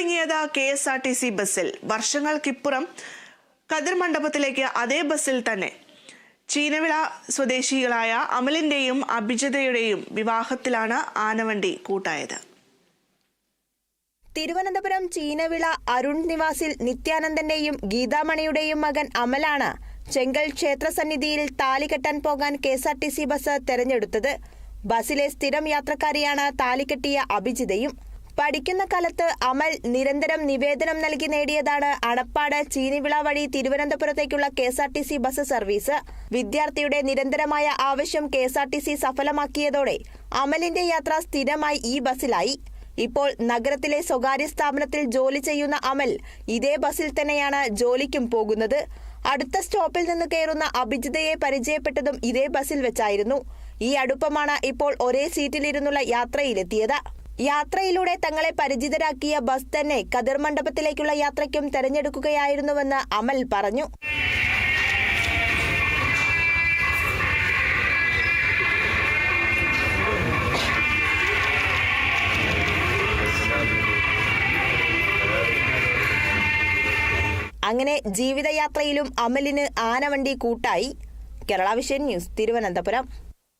തുടങ്ങിയത് K S R T C ബസ്സിൽ. വർഷങ്ങൾക്കിപ്പുറം കതിർ മണ്ഡപത്തിലേക്ക് അതേ ബസ്സിൽ തന്നെ ചീനവിള സ്വദേശികളായ അമലിന്റെയും അഭിജിതയുടെയും വിവാഹത്തിലാണ് ആനവണ്ടി കൂട്ടായത്. തിരുവനന്തപുരം ചീനവിള അരുൺ നിവാസിൽ നിത്യാനന്ദന്റെയും ഗീതാമണിയുടെയും മകൻ അമലാണ് ചെങ്കൽ ക്ഷേത്രസന്നിധിയിൽ താലി കെട്ടാൻ പോകാൻ K S R T C bus തെരഞ്ഞെടുത്തത്. ബസ്സിലെ സ്ഥിരം യാത്രക്കാരിയാണ് താലികെട്ടിയ അഭിജിതയും പഠിക്കുന്ന കാലത്ത് അമൽ നിരന്തരം നിവേദനം നൽകി നേടിയതാണ്. അണപ്പാട് ചീനിവിള വഴി തിരുവനന്തപുരത്തേക്കുള്ള K S R T C bus service. വിദ്യാർത്ഥിയുടെ നിരന്തരമായ ആവശ്യം K S R T C സഫലമാക്കിയതോടെ അമലിന്റെ യാത്ര സ്ഥിരമായി ഈ ബസ്സിലായി. ഇപ്പോൾ നഗരത്തിലെ സ്വകാര്യ സ്ഥാപനത്തിൽ ജോലി ചെയ്യുന്ന അമൽ ഇതേ ബസ്സിൽ തന്നെയാണ് ജോലിക്കും പോകുന്നത്. അടുത്ത സ്റ്റോപ്പിൽ നിന്ന് കയറുന്ന അഭിജിതയെ പരിചയപ്പെട്ടതും ഇതേ ബസ്സിൽ വെച്ചായിരുന്നു. ഈ അടുപ്പമാണ് ഇപ്പോൾ ഒരേ സീറ്റിലിരുന്നുള്ള യാത്രയിലെത്തിയത്. യാത്രയിലൂടെ തങ്ങളെ പരിചിതരാക്കിയ ബസ് തന്നെ കതിർ മണ്ഡപത്തിലേക്കുള്ള യാത്രയ്ക്കും തെരഞ്ഞെടുക്കുകയായിരുന്നുവെന്ന് അമൽ പറഞ്ഞു. അങ്ങനെ ജീവിതയാത്രയിലും അമലിന് ആനവണ്ടി കൂട്ടായി. Kerala vision news Thiruvananthapuram.